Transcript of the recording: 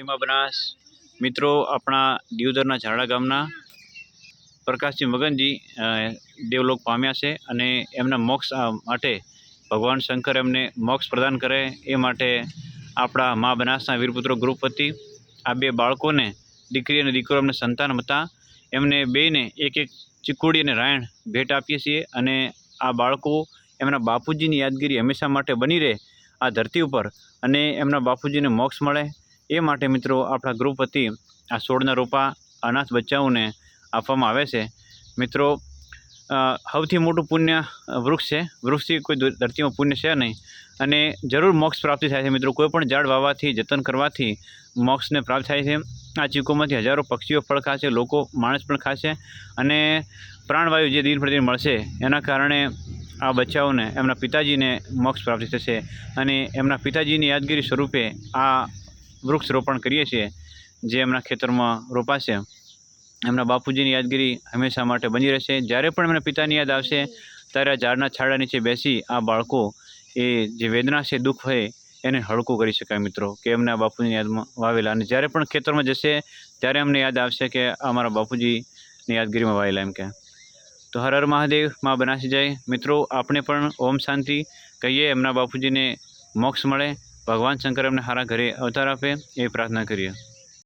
સીમા બનાસ. મિત્રો, આપણા દિયોદરના ઝારડા ગામના પ્રકાશજી મગનજી દેવલોક પામ્યા છે અને એમના મોક્ષ માટે ભગવાન શંકર એમને મોક્ષ પ્રદાન કરે એ માટે આપણા મા બનાસના વીરપુત્રો ગ્રુપ વતી આ બે બાળકોને, દીકરી અને દીકરો એમને સંતાન હતા. એમને બેયને એક એક ચીકુડી અને રાયણ ભેટ આપીએ છીએ અને આ બાળકો એમના બાપુજીની યાદગીરી હંમેશા માટે બની રહે આ ધરતી ઉપર અને એમના બાપુજીને મોક્ષ મળે. એ માટે મિત્રો આપણા ગ્રુપ વતી આ સોળના રોપા અનાથ બચ્ચાઓને આપવામાં આવે છે. મિત્રો સૌથી મોટું પુણ્ય વૃક્ષ છે. વૃક્ષથી કોઈ ધરતીમાં પુણ્ય છે નહીં. અને જરૂર મોક્ષ પ્રાપ્તિ થાય છે મિત્રો. કોઈ પણ ઝાડ વાવવાથી, જતન કરવાથી મોક્ષને પ્રાપ્ત થાય છે. આ ચીકુમાંથી હજારો પક્ષીઓ ફળ ખાશે, લોકો માણસ પણ ખાશે અને પ્રાણવાયુ જે દિન પ્રતિદિન મળશે, એના કારણે આ બચ્ચાઓને, એમના પિતાજીને મોક્ષ પ્રાપ્તિ થશે. અને એમના પિતાજીની યાદગીરી સ્વરૂપે આ વૃક્ષ રોપણ કરીએ છીએ, જે એમના ખેતરમાં રોપાશે. એમના બાપુજીની યાદગીરી હંમેશા માટે બની રહેશે. જ્યારે પણ એમના પિતાની યાદ આવશે, ત્યારે આ ઝાડના છાડા નીચે બેસી આ બાળકો એ જે વેદના છે, દુઃખ હોય, એને હળકું કરી શકાય મિત્રો, કે એમના બાપુજીની યાદમાં વાવેલા. અને જ્યારે પણ ખેતરમાં જશે, ત્યારે અમને યાદ આવશે કે અમારા બાપુજીની યાદગીરીમાં વાવેલા એમ કે. તો હર હર મહાદેવ, માં બનાસી જાય. મિત્રો આપણે પણ ઓમ શાંતિ કહીએ, એમના બાપુજીને મોક્ષ મળે. ભગવાન શંકર એમને સારા ઘરે અવતાર આપે એ પ્રાર્થના કરીએ.